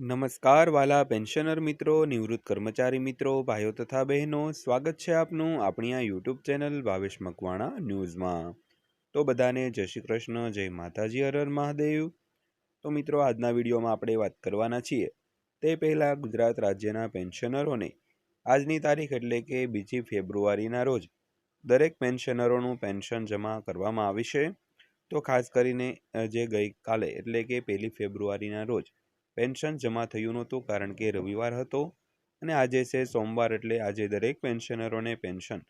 નમસ્કાર વાલા પેન્શનર મિત્રો, નિવૃત્ત કર્મચારી મિત્રો, ભાઈઓ તથા બહેનો, સ્વાગત છે આપનું આપણી આ યુટ્યુબ ચેનલ ભાવેશ મકવાણા ન્યૂઝમાં. તો બધાને જય શ્રી કૃષ્ણ, જય માતાજી, હર હર મહાદેવ. તો મિત્રો, આજના વિડીયોમાં આપણે વાત કરવાના છીએ. તે પહેલાં ગુજરાત રાજ્યના પેન્શનરોને આજની તારીખ એટલે કે બીજી ફેબ્રુઆરીના રોજ દરેક પેન્શનરોનું પેન્શન જમા કરવામાં આવશે તો ખાસ કરીને જે ગઈકાલે એટલે કે પહેલી ફેબ્રુઆરીના રોજ પેન્શન જમા થયું નહોતું કારણ કે રવિવાર હતો અને આજે છે સોમવાર એટલે આજે દરેક પેન્શનરોને પેન્શન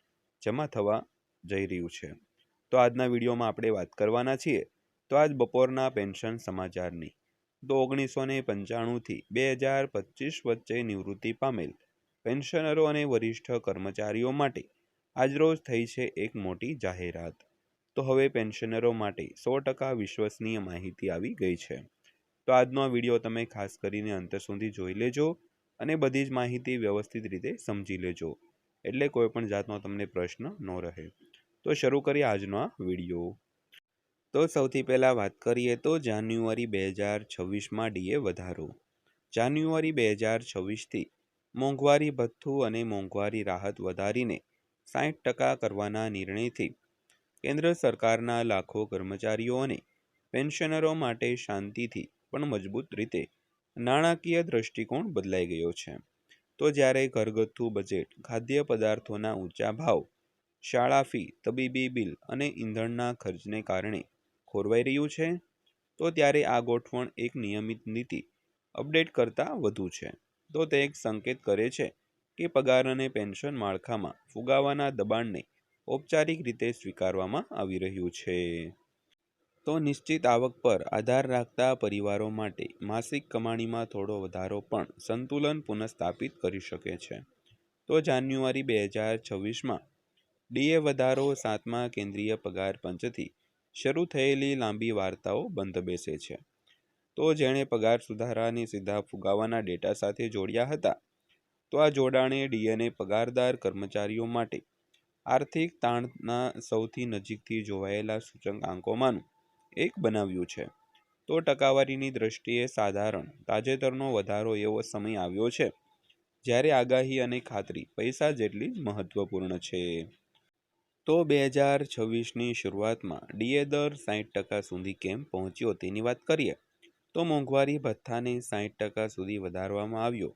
જમા થવા જઈ રહ્યું છે. તો આજના વિડીયોમાં આપણે વાત કરવાના છીએ તો આજ બપોરના પેન્શન સમાચારની. તો ઓગણીસો ને પંચાણુંથી બે હજાર પચીસ વચ્ચે નિવૃત્તિ પામેલ પેન્શનરો અને વરિષ્ઠ કર્મચારીઓ માટે આજરોજ થઈ છે એક મોટી જાહેરાત. તો હવે પેન્શનરો માટે સો ટકા વિશ્વસનીય માહિતી આવી ગઈ છે. તો આજનો વીડિયો તમે ખાસ કરીને અંત સુધી જોઈ લેજો અને બધી જ માહિતી વ્યવસ્થિત રીતે સમજી લેજો. એટલે કોઈ પણ જાતનો તમને પ્રશ્ન ન રહે. તો શરૂ કરીએ આજનો આ વીડિયો. તો સૌથી પહેલાં વાત કરીએ તો જાન્યુઆરી બે હજાર છવ્વીસમાં ડીએ વધારો. જાન્યુઆરી બે હજાર છવ્વીસથી મોંઘવારી ભથ્થું અને મોંઘવારી રાહત વધારીને સાઠ ટકા કરવાના નિર્ણયથી કેન્દ્ર સરકારના લાખો કર્મચારીઓ અને પેન્શનરો માટે શાંતિથી પણ મજબૂત રીતે નાણાકીય દ્રષ્ટિકોણ બદલાઈ ગયો છે. તો જ્યારે ઘરગથ્થુ બજેટ, ખાદ્ય પદાર્થોના ઊંચા ભાવ, શાળા ફી, તબીબી બિલ અને ઈંધણના ખર્ચને કારણે ખોરવાઈ રહ્યું છે, તો ત્યારે આ ગોઠવણ એક નિયમિત નીતિ અપડેટ કરતાં વધુ છે. તો તે એક સંકેત કરે છે કે પગાર અને પેન્શન માળખામાં ફુગાવાના દબાણને ઔપચારિક રીતે સ્વીકારવામાં આવી રહ્યું છે. તો નિશ્ચિત આવક પર આધાર રાખતા પરિવારો માટે માસિક કમાણીમાં થોડો વધારો પણ સંતુલન પુનઃસ્થાપિત કરી શકે છે. તો જાન્યુઆરી બે હજાર છવ્વીસમાં ડીએ વધારો સાતમા કેન્દ્રીય પગાર પંચથી શરૂ થયેલી લાંબી વાર્તાઓ બંધ બેસે છે. તો જેણે પગાર સુધારાને સીધા ફુગાવાના ડેટા સાથે જોડ્યા હતા, તો આ જોડાણે ડીએને પગારદાર કર્મચારીઓ માટે આર્થિક તાણના સૌથી નજીકથી જોવાયેલા સૂચકાંકોમાંનું એક બનાવ્યું છે. તો ટકાવારીની દ્રષ્ટિએ સાધારણ, તાજેતરનો વધારો એવો સમય આવ્યો છે, જ્યારે આગાહી અને ખાતરી પૈસા જેટલી મહત્વપૂર્ણ છે. તો બે હજાર છવ્વીસની શરૂઆતમાં ડીએ દર સાહીઠ ટકા સુધી કેમ પહોંચ્યો તેની વાત કરીએ, તો મોંઘવારી ભથ્થાને સાહીઠ ટકા સુધી વધારવામાં આવ્યો,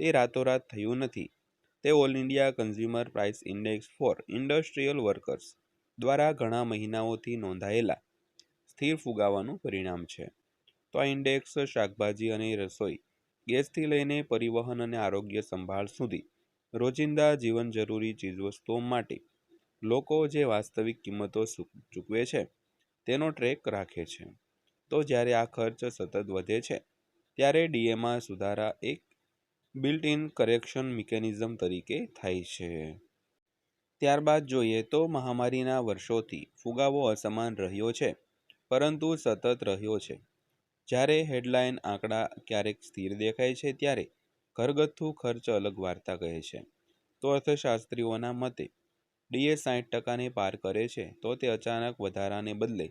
તે રાતોરાત થયું નથી. તે all India consumer price index for industrial workers દ્વારા ઘણા મહિનાઓથી નોંધાયેલા સ્થિર ફુગાવાનું પરિણામ છે. તો આ ઇન્ડેક્સ શાકભાજી અને રસોઈ ગેસથી લઈને પરિવહન અને આરોગ્ય સંભાળ સુધી રોજિંદા જીવન જરૂરી ચીજવસ્તુઓ માટે લોકો જે વાસ્તવિક કિંમતો ચૂકવે છે, તેનો ટ્રેક રાખે છે. તો જ્યારે આ ખર્ચ સતત વધે છે, ત્યારે ડીએમાં સુધારા એક બિલ્ટ ઇન કરેક્શન મિકેનિઝમ તરીકે થાય છે. ત્યારબાદ જોઈએ તો મહામારીના વર્ષોથી ફુગાવો અસમાન રહ્યો છે. પરંતુ સતત રહ્યો છે. જ્યારે હેડલાઇન આંકડા ક્યારેક સ્થિર દેખાય છે, ત્યારે ઘરગથ્થુ ખર્ચ અલગ વાર્તા કહે છે. તો અર્થશાસ્ત્રીઓના મતે, ડીએ સાઠ ટકાને પાર કરે છે, તો તે અચાનક વધારાને બદલે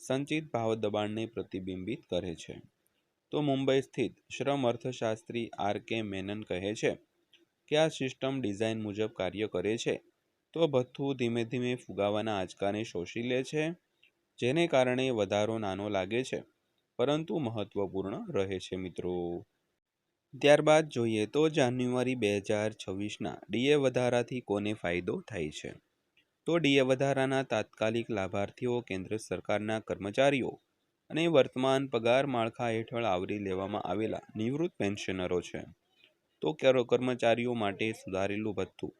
સંચિત ભાવ દબાણને પ્રતિબિંબિત કરે છે. તો મુંબઈ સ્થિત શ્રમ અર્થશાસ્ત્રી આર કે મેનન કહે છે કે આ સિસ્ટમ ડિઝાઇન મુજબ કાર્ય કરે છે, તો ભથ્થું ધીમે ધીમે ફુગાવાના આંચકાને શોષી લે છે જેને કારણે વધારો નાનો લાગે છે, પરંતુ મહત્વપૂર્ણ રહે છે મિત્રો. ત્યારબાદ જોઈએ તો જાન્યુઆરી બે હજાર છવ્વીસના ડીએ વધારાથી કોને ફાયદો થાય છે? તો ડીએ વધારાના તાત્કાલિક લાભાર્થીઓ કેન્દ્ર સરકારના કર્મચારીઓ અને વર્તમાન પગાર માળખા હેઠળ આવરી લેવામાં આવેલા નિવૃત્ત પેન્શનરો છે. તો કર્મચારીઓ માટે સુધારેલું ભથ્થું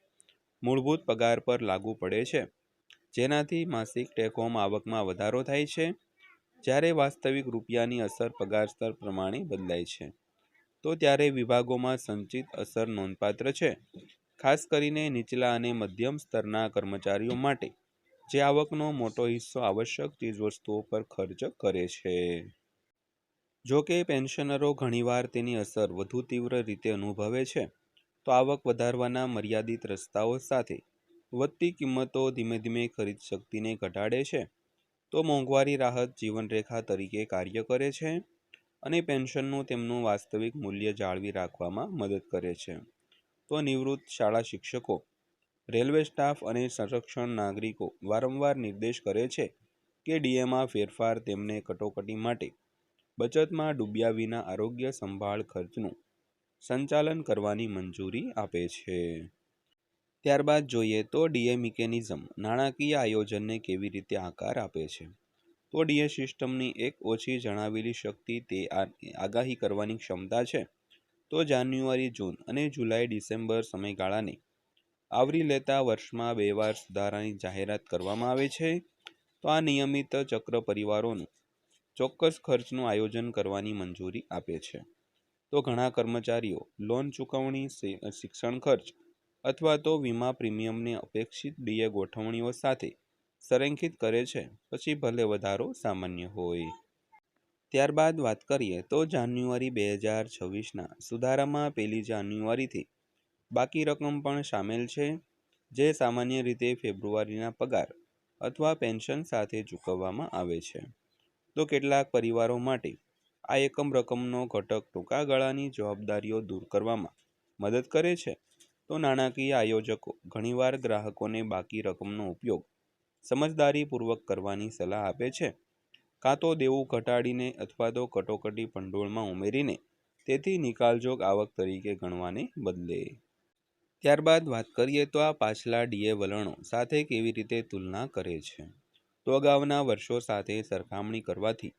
મૂળભૂત પગાર પર લાગુ પડે છે? જેનાથી માસિક ટેક હોમ આવકમાં વધારો થાય છે, જ્યારે વાસ્તવિક રૂપિયાની અસર પગાર સ્તર પ્રમાણે બદલાય છે. તો ત્યારે વિભાગોમાં સંચિત અસર નોંધપાત્ર છે, ખાસ કરીને નીચલા અને મધ્યમ સ્તરના કર્મચારીઓ માટે, જે આવકનો મોટો હિસ્સો આવશ્યક ચીજવસ્તુઓ પર ખર્ચ કરે છે. જો કે પેન્શનરો ઘણીવાર તેની અસર વધુ તીવ્ર રીતે અનુભવે છે, તો આવક વધારવાના મર્યાદિત રસ્તાઓ સાથે વધતી કિંમતો ધીમે ધીમે ખરીદ શક્તિને ઘટાડે છે. તો મોંઘવારી રાહત જીવનરેખા તરીકે કાર્ય કરે છે અને પેન્શનનું તેમનું વાસ્તવિક મૂલ્ય જાળવી રાખવામાં મદદ કરે છે. તો નિવૃત્ત શાળા શિક્ષકો, રેલવે સ્ટાફ અને સંરક્ષણ નાગરિકો વારંવાર નિર્દેશ કરે છે કે ડીએમાં ફેરફાર તેમને કટોકટી માટે, બચતમાં ડૂબ્યા વિના આરોગ્ય સંભાળ ખર્ચનું સંચાલન કરવાની મંજૂરી આપે છે. ત્યારબાદ જોઈએ તો ડીએ મિકેનિઝમ નાણાકીય આયોજનને કેવી રીતે આકાર આપે છે? તો ડીએ સિસ્ટમની એક ઓછી જણાવેલી શક્તિ તે આગાહી કરવાની ક્ષમતા છે. તો જાન્યુઆરી, જૂન અને જુલાઈ, ડિસેમ્બર સમયગાળાને આવરી લેતા વર્ષમાં બે વાર સુધારાની જાહેરાત કરવામાં આવે છે. તો આ નિયમિત ચક્ર પરિવારોનું ચોક્કસ ખર્ચનું આયોજન કરવાની મંજૂરી આપે છે. તો ઘણા કર્મચારીઓ લોન ચૂકવણી શિક્ષણ ખર્ચ અથવા તો વીમા પ્રીમિયમને અપેક્ષિત બીએ ગોઠવણીઓ સાથે સંરેખિત કરે છે, પછી ભલે વધારો સામાન્ય હોય. ત્યારબાદ વાત કરીએ તો જાન્યુઆરી બે હજાર છવ્વીસના સુધારામાં પહેલી જાન્યુઆરીથી બાકી રકમ પણ સામેલ છે, જે સામાન્ય રીતે ફેબ્રુઆરીના પગાર અથવા પેન્શન સાથે ચૂકવવામાં આવે છે. તો કેટલાક પરિવારો માટે આ એકમ રકમનો ઘટક ટૂંકા ગાળાની જવાબદારીઓ દૂર કરવામાં મદદ કરે છે. તો નાણાકીય આયોજકો ઘણીવાર ગ્રાહકોને બાકી રકમનો ઉપયોગ સમજદારીપૂર્વક કરવાની સલાહ આપે છે. કાં તો દેવું ઘટાડીને અથવા તો કટોકટી ભંડોળમાં ઉમેરીને તેથી નિકાલજોગ આવક તરીકે ગણવાને બદલે. ત્યારબાદ વાત કરીએ તો આ પાછલા ડીએ વલણો સાથે કેવી રીતે તુલના કરે છે. તો અગાઉના વર્ષો સાથે સરખામણી કરવાથી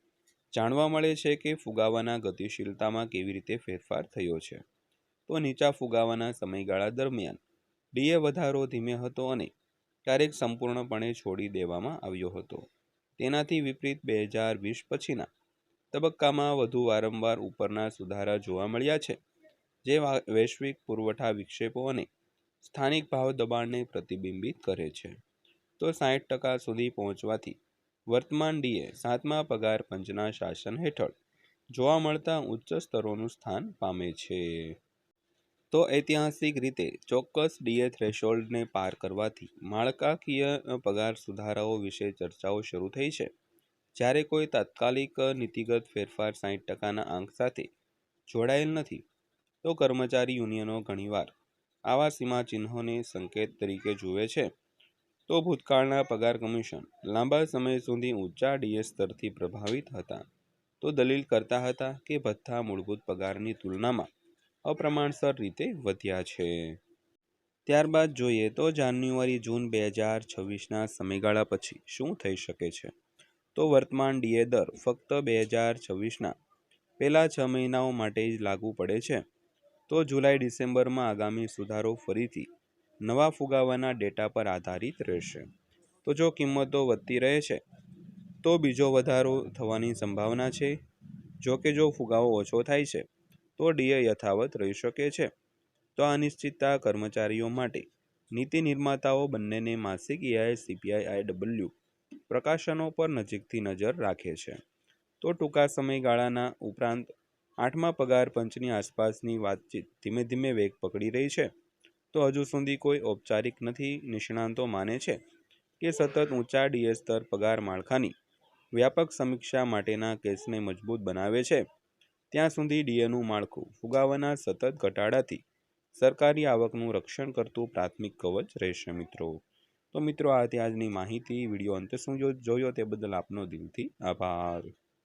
જાણવા મળે છે કે ફુગાવાના ગતિશીલતામાં કેવી રીતે ફેરફાર થયો છે. તો નીચા ફુગાવાના સમયગાળા દરમિયાન. ડીએ વધારો ધીમે હતો અને ક્યારેક સંપૂર્ણપણે છોડી દેવામાં આવ્યો હતો. તેનાથી વિપરીત બે હજાર વીસ પછીના તબક્કામાં વધુ વારંવાર ઉપરના સુધારા જોવા મળ્યા છે, જે વૈશ્વિક પુરવઠા વિક્ષેપો અને સ્થાનિક ભાવ દબાણને પ્રતિબિંબિત કરે છે. તો સાહીઠ ટકા સુધી પહોંચવાથી વર્તમાન ડીએ સાતમા પગાર પંચના શાસન હેઠળ જોવા મળતા ઉચ્ચ સ્તરોનું સ્થાન પામે છે. તો ઐતિહાસિક રીતે ચોક્કસ ડીએ થ્રેશોલ્ડને પાર કરવાથી માળખાકીય પગાર સુધારાઓ વિશે ચર્ચાઓ શરૂ થઈ છે. જ્યારે કોઈ તાત્કાલિક નીતિગત ફેરફાર સાહીઠ ટકાના આંક સાથે જોડાયેલ નથી, તો કર્મચારી યુનિયનો ઘણીવાર આવા સીમાચિહ્નોને સંકેત તરીકે જુએ છે. તો ભૂતકાળના પગાર કમિશન લાંબા સમય સુધી ઊંચા ડીએ સ્તરથી પ્રભાવિત હતા. તો દલીલ કરતા હતા કે ભથ્થા મૂળભૂત પગારની તુલનામાં અપ્રમાણસર રીતે વધ્યા છે. ત્યારબાદ જોઈએ તો જાન્યુઆરી, જૂન બે હજાર છવ્વીસના સમયગાળા પછી શું થઈ શકે છે? તો વર્તમાન ડીએ દર ફક્ત બે હજાર છવ્વીસના પહેલાં છ મહિનાઓ માટે જ લાગુ પડે છે. તો જુલાઈ, ડિસેમ્બરમાં આગામી સુધારો ફરીથી નવા ફુગાવાના ડેટા પર આધારિત રહેશે. તો જો કિંમતો વધતી રહે છે, તો બીજો વધારો થવાની સંભાવના છે. જો કે જો ફુગાવો ઓછો થાય છે તો ડીએ યથાવત રહી શકે છે. તો અનિશ્ચિતતા કર્મચારીઓ માટે નીતિ નિર્માતાઓ બંનેને માસિક ઈઆઈ સીપીઆઈ, આઈ ડબલ્યુ પ્રકાશનો પર નજીકથી નજર રાખે છે. તો ટૂંકા સમયગાળાના ઉપરાંત આઠમા પગાર પંચની આસપાસની વાતચીત ધીમે ધીમે વેગ પકડી રહી છે. તો હજુ સુધી કોઈ ઔપચારિક નથી, નિષ્ણાંતો માને છે કે સતત ઊંચા ડીએ સ્તર પગાર માળખાની વ્યાપક સમીક્ષા માટેના કેસને મજબૂત બનાવે છે. ત્યાં સુધી ડીએનું માળખું ફુગાવાના સતત ઘટાડાથી સરકારી આવકનું રક્ષણ કરતું પ્રાથમિક કવચ રહેશે મિત્રો. તો મિત્રો, આ આજની માહિતી. વીડિયો અંત શું જોયો તે બદલ આપનો દિલથી આભાર.